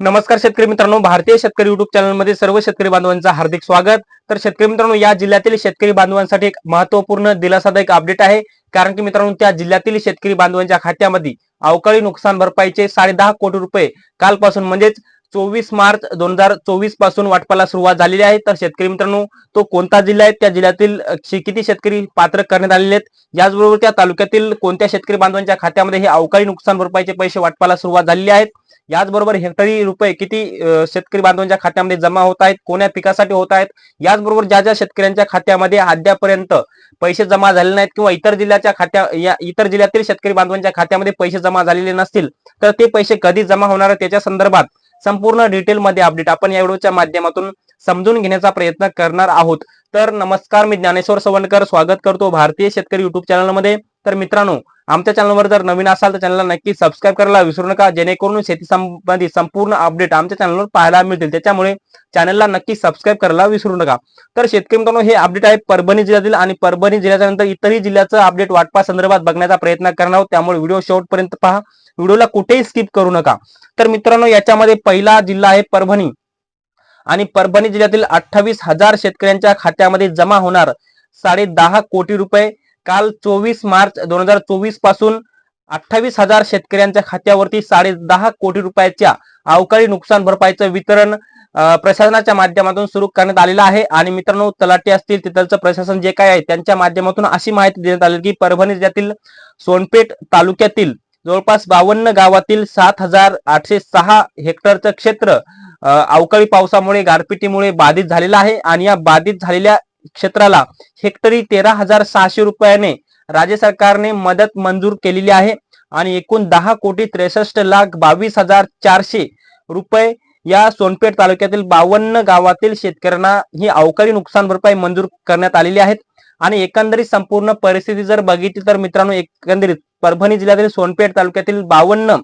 नमस्कार शेतकरी मित्रांनो भारतीय शेतकरी युट्यूब चॅनलमध्ये सर्व शेतकरी बांधवांचं हार्दिक स्वागत. तर शेतकरी मित्रांनो या जिल्ह्यातील शेतकरी बांधवांसाठी एक महत्त्वपूर्ण दिलासादायक अपडेट आहे. कारण की मित्रांनो त्या जिल्ह्यातील शेतकरी बांधवांच्या खात्यामध्ये अवकाळी नुकसान भरपाईचे साडे दहा कोटी रुपये कालपासून म्हणजेच चोवीस मार्च दोन हजार चोवीसपासून वाटपाला सुरुवात झालेली आहे. तर शेतकरी मित्रांनो तो कोणता जिल्हा आहे? त्या जिल्ह्यातील किती शेतकरी पात्र करण्यात आलेले आहेत? याचबरोबर त्या तालुक्यातील कोणत्या शेतकरी बांधवांच्या खात्यामध्ये हे अवकाळी नुकसान भरपाईचे पैसे वाटपाला सुरुवात झालेली आहेत? याचबरोबर हेक्टरी रुपये किती शेतकरी बांधवांच्या खात्यामध्ये जमा होत आहेत कोण्या पिकासाठी होत आहेत याचबरोबर ज्या ज्या शेतकऱ्यांच्या खात्यामध्ये अद्यापर्यंत पैसे जमा झाले नाहीत किंवा इतर जिल्ह्याच्या खात्या या इतर जिल्ह्यातील शेतकरी बांधवांच्या खात्यामध्ये पैसे जमा झालेले नसतील तर ते पैसे कधी जमा होणार त्याच्या संदर्भात संपूर्ण डिटेलमध्ये अपडेट आपण या व्हिडिओच्या माध्यमातून समजून घेण्याचा प्रयत्न करणार आहोत. तर नमस्कार मी ज्ञानेश्वर सवंडकर. स्वागत करतो भारतीय शेतकरी युट्यूब चॅनलमध्ये तर मित्रांनो आमच्या चॅनलवर जर नवीन असाल तर चॅनलला नक्की सबस्क्राईब करायला विसरू नका. जेणेकरून शेती संबंधित संपूर्ण अपडेट आमच्या चॅनलवर पाहायला मिळतील. त्याच्यामुळे चॅनलला नक्की सबस्क्राईब करायला विसरू नका. तर शेतकरी मित्रांनो हे अपडेट आहे परभणी जिल्ह्यातील आणि परभणी जिल्ह्याच्या नंतर इतरही जिल्ह्याचं अपडेट वाटपा संदर्भात बघण्याचा प्रयत्न करणार आहोत. त्यामुळे व्हिडिओ शेवटपर्यंत पहा. व्हिडिओला कुठेही स्किप करू नका. तर मित्रांनो याच्यामध्ये पहिला जिल्हा आहे परभणी. आणि परभणी जिल्ह्यातील अठ्ठावीस हजार शेतकऱ्यांच्या खात्यामध्ये जमा होणार साडे दहा कोटी रुपये. काल चोवीस मार्च दोन हजार चोवीसपासून अठ्ठावीस हजार शेतकऱ्यांच्या खात्यावरती साडे दहा कोटी रुपयाच्या अवकाळी नुकसान भरपाईचं वितरण प्रशासनाच्या माध्यमातून सुरू करण्यात आलेलं आहे. आणि मित्रांनो तलाटी असतील तिथलचं प्रशासन जे काय आहे त्यांच्या माध्यमातून अशी माहिती देण्यात आली की परभणी जिल्ह्यातील सोनपेठ तालुक्यातील जवळपास बावन्न गावातील सात हजार आठशे सहा हेक्टरचं क्षेत्र अवकाळी पावसामुळे गारपिटीमुळे बाधित झालेलं आहे. आणि या बाधित झालेल्या क्षेत्राला हेक्टरी तेरा हजार सहाशे रुपयाने राज्य सरकारने मदत मंजूर केलेली आहे. आणि एकूण दहा कोटी त्रेसष्ट लाख बावीस हजार चारशे रुपये या सोनपेठ तालुक्यातील बावन्न गावातील शेतकऱ्यांना ही अवकाळी नुकसान भरपाई मंजूर करण्यात आलेली आहेत आणि एकंदरीत संपूर्ण परिस्थिती जर बघितली तर मित्रांनो एकंदरीत परभणी जिल्ह्यातील सोनपेठ तालुक्यातील बावन्न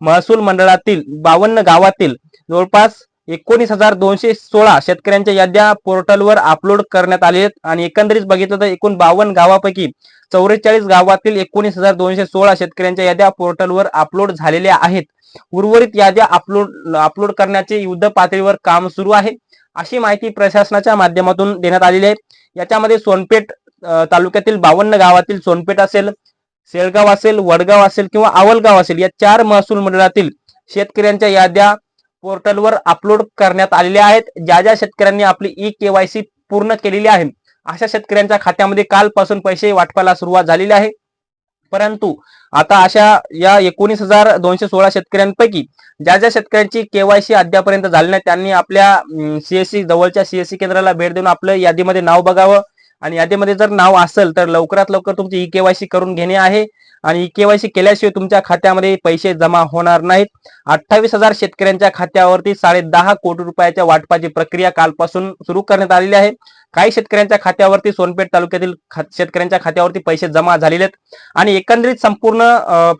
महसूल मंडळातील बावन्न गावातील जवळपास एकोणीस हजार दोनशे सोळा शेतकऱ्यांच्या याद्या पोर्टलवर अपलोड करण्यात आले आहेत. आणि एकंदरीत बघितलं तर एकूण बावन्न गावापैकी चौवेचाळीस गावातील एकोणीस हजार दोनशे सोळा शेतकऱ्यांच्या याद्या पोर्टलवर अपलोड झालेल्या आहेत. उर्वरित याद्या अपलोड अपलोड करण्याचे युद्ध पातळीवर काम सुरू आहे. अशी माहिती प्रशासनाच्या माध्यमातून देण्यात आलेली आहे. याच्यामध्ये सोनपेठ तालुक्यातील बावन्न गावातील सोनपेठ असेल सेळगाव असेल वडगाव असेल किंवा आवलगाव असेल या चार महसूल मंडळातील शेतकऱ्यांच्या याद्या पोर्टलवर अपलोड करण्यात आलेले आहेत. ज्या ज्या शेतकऱ्यांनी आपली ई केवायसी पूर्ण केलेली आहे अशा शेतकऱ्यांच्या खात्यामध्ये कालपासून पैसे वाटपाला सुरुवात झालेली आहे. परंतु आता अशा या एकोणीस हजार दोनशे सोळा शेतकऱ्यांपैकी ज्या ज्या शेतकऱ्यांची केवायसी अद्यापर्यंत झाली नाही त्यांनी आपल्या सीएससी जवळच्या सीएससी केंद्राला भेट देऊन आपलं यादीमध्ये नाव बघावं. आणि यादीमध्ये जर नाव असेल तर लवकरात लवकर तुमची ई केवायसी करून घेणे आहे. आणि केवायसी केल्याशिवाय तुमच्या खात्यामध्ये पैसे जमा होणार नाहीत. अठ्ठावीस हजार शेतकऱ्यांच्या खात्यावरती साडे दहा कोटी रुपयाच्या वाटपाची प्रक्रिया कालपासून सुरू करण्यात आलेली आहे. काही शेतकऱ्यांच्या खात्यावरती सोनपेठ तालुक्यातील शेतकऱ्यांच्या खात्यावरती पैसे जमा झालेले आहेत आणि एकंदरीत संपूर्ण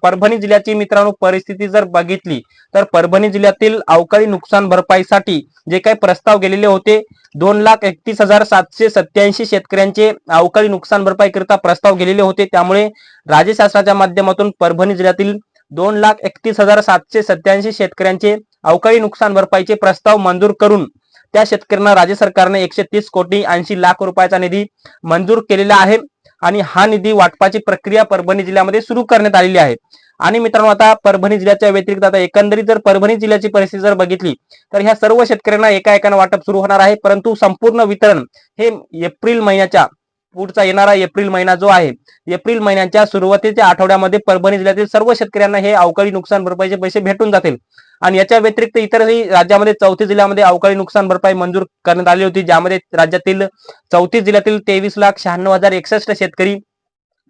परभणी जिल्ह्याची मित्रांनो परिस्थिती जर बघितली तर परभणी जिल्ह्यातील अवकाळी नुकसान भरपाईसाठी जे काही प्रस्ताव गेलेले होते दोन लाख एकतीस हजार सातशे सत्याऐंशी शेतकऱ्यांचे अवकाळी नुकसान भरपाई करता प्रस्ताव गेलेले होते. त्यामुळे राज्य शासनाच्या माध्यमातून परभणी जिल्ह्यातील दोन लाख एकतीस हजार सातशे सत्याऐंशी शेतकऱ्यांचे अवकाळी नुकसान भरपाईचे प्रस्ताव मंजूर करून त्या शेतकऱ्यांना राज्य सरकारने एकशे तीस कोटी ऐंशी लाख रुपयाचा निधी मंजूर केलेला आहे आणि हा निधी वाटपाची प्रक्रिया परभणी जिल्ह्यामध्ये सुरू करण्यात आलेली आहे. आणि मित्रांनो आता परभणी जिल्ह्याच्या व्यतिरिक्त आता एकंदरीत जर परभणी जिल्ह्याची परिस्थिती जर बघितली तर ह्या सर्व शेतकऱ्यांना एका एकानं वाटप सुरू होणार आहे. परंतु संपूर्ण वितरण हे एप्रिल महिन्याच्या पुढचा येणारा एप्रिल महिना जो आहे एप्रिल महिन्याच्या सुरुवातीच्या आठवड्यामध्ये परभणी जिल्ह्यातील सर्व शेतकऱ्यांना हे अवकाळी नुकसान भरपाईचे पैसे भेटून जातील. आणि याच्या व्यतिरिक्त इतरही राज्यामध्ये चौथी जिल्ह्यामध्ये अवकाळी नुकसान भरपाई मंजूर करण्यात आली होती ज्यामध्ये राज्यातील चौतीस जिल्ह्यातील तेवीस लाख शहाण्णव हजार एकसष्ट शेतकरी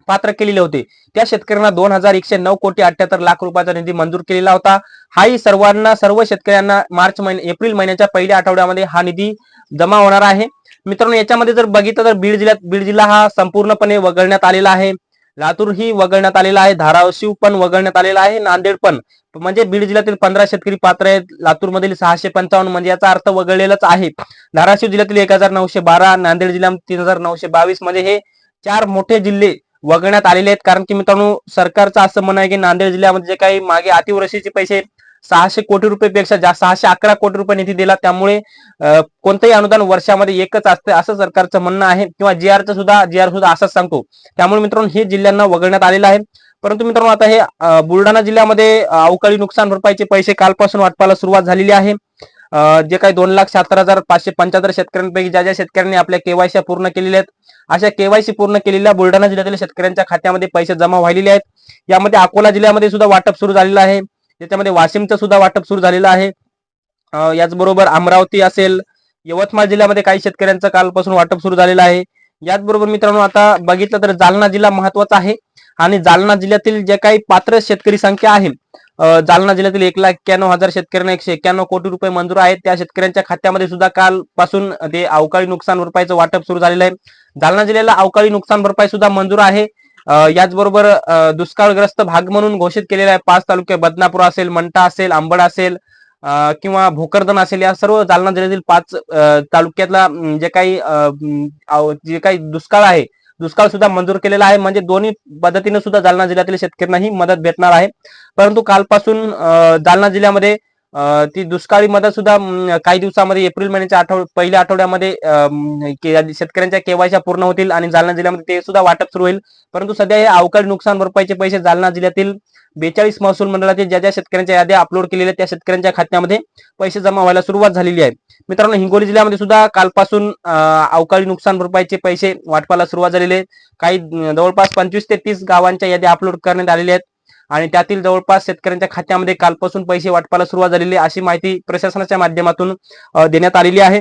पात्र केलेले होते. त्या शेतकऱ्यांना दोन हजार एकशे नऊ कोटी अठ्याहत्तर लाख रुपयाचा निधी मंजूर केलेला होता. हाही सर्वांना सर्व शेतकऱ्यांना मार्च महिने एप्रिल महिन्याच्या पहिल्या आठवड्यामध्ये हा निधी जमा होणार आहे. मित्रांनो याच्यामध्ये जर बघितलं तर बीड जिल्ह्यात बीड जिल्हा हा संपूर्णपणे वगळण्यात आलेला आहे. लातूर ही वगळण्यात आलेला आहे. धाराशिव पण वगळण्यात आलेला आहे. नांदेड पण. म्हणजे बीड जिल्ह्यातील पंधरा शेतकरी पात्र आहेत. लातूर मधील सहाशे पंचावन्न म्हणजे याचा अर्थ वगळलेलाच आहे. धाराशिव जिल्ह्यातील एक हजार नऊशे बारा नांदेड जिल्ह्यात तीन हजार नऊशे बावीस म्हणजे हे चार मोठे जिल्हे वगळण्यात आलेले आहेत. कारण की मित्रांनो सरकारचं असं म्हणणं आहे की नांदेड जिल्ह्यामध्ये जे काही मागे अतिवृष्टीचे पैसे सहाशे कोटी रुपयेपेक्षा जास्त सहाशे अकरा कोटी रुपये निधी दिला. त्यामुळे कोणतंही अनुदान वर्षामध्ये एकच असतं असं सरकारचं म्हणणं आहे किंवा जी आरचं सुद्धा जी आर सुद्धा असंच सांगतो. त्यामुळे मित्रांनो हे जिल्ह्यांना वगळण्यात आलेलं आहे. परंतु मित्रांनो आता हे बुलढाणा जिल्ह्यामध्ये अवकाळी नुकसान भरपाईचे पैसे कालपासून वाटपाला सुरुवात झालेली आहे. जे काही दोन लाख शहात्तर हजार पाचशे पंच्याहत्तर शेतकऱ्यांपैकी ज्या ज्या शेतकऱ्यांनी आपल्या केवायसी पूर्ण केलेल्या आहेत अशा केवायसी पूर्ण केलेल्या बुलढाणा जिल्ह्यातील शेतकऱ्यांच्या खात्यामध्ये पैसे जमा व्हायलेले आहेत. यामध्ये अकोला जिल्ह्यामध्ये सुद्धा वाटप सुरू झालेलं आहे. त्याच्यामध्ये वाशिमचं सुद्धा वाटप सुरू झालेलं आहे. याचबरोबर अमरावती असेल यवतमाळ जिल्ह्यामध्ये काही शेतकऱ्यांचं कालपासून वाटप सुरू झालेलं आहे. याचबरोबर मित्रांनो आता बघितलं तर जालना जिल्हा महत्त्वाचा आहे आणि जालना जिल्ह्यातील जे काही पात्र शेतकरी संख्या आहे जालना जिल्ह्यातील एक लाख एक्क्याण्णव हजार शेतकऱ्यांना एकशे एक्क्याण्णव कोटी रुपये मंजूर आहेत. त्या शेतकऱ्यांच्या खात्यामध्ये सुद्धा कालपासून ते अवकाळी नुकसान भरपाईचं वाटप सुरू झालेलं आहे. जालना जिल्ह्याला अवकाळी नुकसान भरपाई सुद्धा मंजूर आहे. याचबरोबर अं, दुष्काळग्रस्त भाग म्हणून घोषित केलेला आहे. पाच तालुके बदनापूर असेल मंठा असेल आंबड असेल अं, किंवा भोकरदन असेल या सर्व जालना जिल्ह्यातील पाच तालुक्यातला जे काही अं, जे काही दुष्काळ आहे दुष्काळ सुद्धा मंजूर केलेला आहे. म्हणजे दोन्ही पद्धतीने सुद्धा जालना जिल्ह्यातील शेतकऱ्यांना ही मदत भेटणार आहे. परंतु कालपासून अं, जालना जिल्ह्यामध्ये ती दुष्काळी मदत सुद्धा काही दिवसामध्ये एप्रिल महिन्याच्या आठवड पहिल्या आठवड्यामध्ये अं, शेतकऱ्यांच्या केवायच्या पूर्ण होतील आणि जालना जिल्ह्यामध्ये ते सुद्धा वाटप सुरू होईल. परंतु सध्या हे अवकाळी नुकसान भरपाईचे पैसे जालना जिल्ह्यातील बेचाळीस महसूल मंडळातील ज्या ज्या शेतकऱ्यांच्या याद्या अपलोड केलेल्या त्या शेतकऱ्यांच्या खात्यामध्ये पैसे जमा व्हायला सुरुवात झालेली आहे. मित्रांनो हिंगोली जिल्ह्यामध्ये सुद्धा कालपासून अवकाळी नुकसान भरपाईचे पैसे वाटपाला सुरुवात झालेले आहे. काही जवळपास पंचवीस ते तीस गावांच्या याद्या अपलोड करण्यात आलेल्या आहेत. आणि त्यातील जवळपास शेतकऱ्यांच्या खात्यामध्ये कालपासून पैसे वाटपाला सुरुवात झालेली अशी माहिती प्रशासनाच्या माध्यमातून देण्यात आलेली आहे.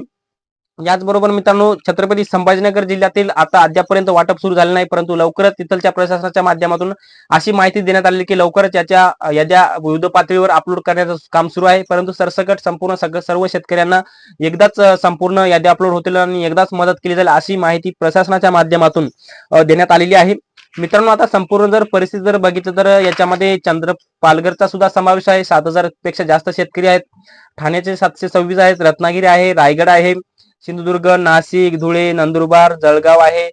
याचबरोबर मित्रांनो छत्रपती संभाजीनगर जिल्ह्यातील आता अद्यापर्यंत वाटप सुरू झाले नाही परंतु लवकरच तिथलच्या प्रशासनाच्या माध्यमातून अशी माहिती देण्यात आलेली की लवकरच याच्या याद्या विविध पातळीवर अपलोड करण्याचं काम सुरू आहे. परंतु सरसकट संपूर्ण सगळं सर्व शेतकऱ्यांना एकदाच संपूर्ण याद्या अपलोड होतील आणि एकदाच मदत केली जाईल अशी माहिती प्रशासनाच्या माध्यमातून देण्यात आलेली आहे. मित्रांनो आता संपूर्ण जर परिस्थिती जर बघितलं तर याच्यामध्ये चंद्र पालघरचा सुद्धा समावेश आहे. सात हजारपेक्षा जास्त शेतकरी आहेत. ठाण्याचे सातशे सव्वीस आहेत. रत्नागिरी आहे. रायगड आहे. सिंधुदुर्ग नाशिक धुळे नंदुरबार जळगाव आहे.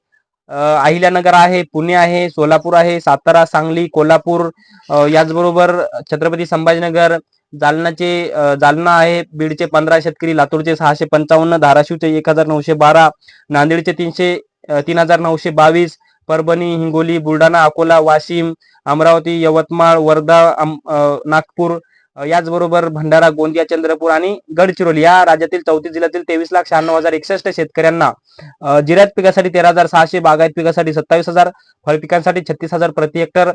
अहिल्यानगर आहे. पुणे आहे. सोलापूर आहे. सातारा सांगली कोल्हापूर याचबरोबर छत्रपती संभाजीनगर जालनाचे जालना आहे. बीडचे पंधरा शेतकरी लातूरचे सहाशे पंचावन्न धाराशिवचे एक हजार नऊशे बारा नांदेडचे तीनशे तीन हजार नऊशे बावीस परभणी हिंगोली बुलढाणा अकोला वाशिम अमरावती यवतमाळ वर्धा नागपूर याचबरोबर भंडारा गोंदिया चंद्रपूर आणि गडचिरोली या राज्यातील चौतीस जिल्ह्यातील तेवीस लाख शहाण्णव हजार एकसष्ट शेतकऱ्यांना जिरायत पिकासाठी तेरा हजार सहाशे बागायत पिकासाठी सत्तावीस हजार फळपिकांसाठी छत्तीस हजार प्रति हेक्टर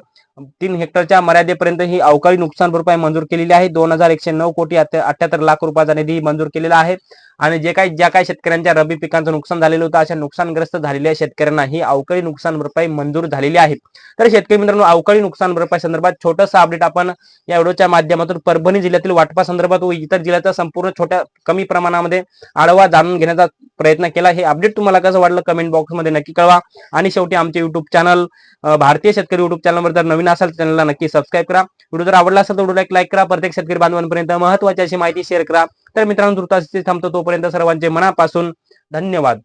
तीन हेक्टरच्या मर्यादेपर्यंत ही अवकाळी नुकसान भरपाई मंजूर केलेली आहे. दोन हजार एकशे नऊ कोटी अठ्याहत्तर लाख रुपयाचा निधी मंजूर केलेला आहे. आणि जे काही ज्या काही शेतकऱ्यांच्या रब्बी पिकांचं नुकसान झालेलं होतं अशा नुकसानग्रस्त झालेल्या शेतकऱ्यांना ही अवकाळी नुकसान भरपाई मंजूर झालेली आहे. तर शेतकरी मित्रांनो अवकाळी नुकसान भरपाई संदर्भात छोटंसं अपडेट आपण या व्हिडिओच्या माध्यमातून परभणी जिल्ह्यातील वाटपा संदर्भात व इतर जिल्ह्याचा संपूर्ण छोट्या कमी प्रमाणामध्ये आढावा जाणून घेण्याचा प्रयत्न केला. हे अपडेट तुम्हाला कसं वाटलं कमेंट बॉक्समध्ये नक्की कळवा. आणि शेवटी आमचे युट्यूब चॅनल भारतीय शेतकरी युट्यूब चॅनलवर जर नवीन असाल चॅनलला नक्की सबस्क्राईब करा. व्हिडिओ जर आवडला असेल तर व्हिडिओला एक लाईक करा. प्रत्येक शेतकरी बांधवांपर्यंत महत्वाची अशी माहिती शेअर करा. तर मित्रांनो तृतास थांबतो तोपर्यंत सर्वांचे मनापासून धन्यवाद.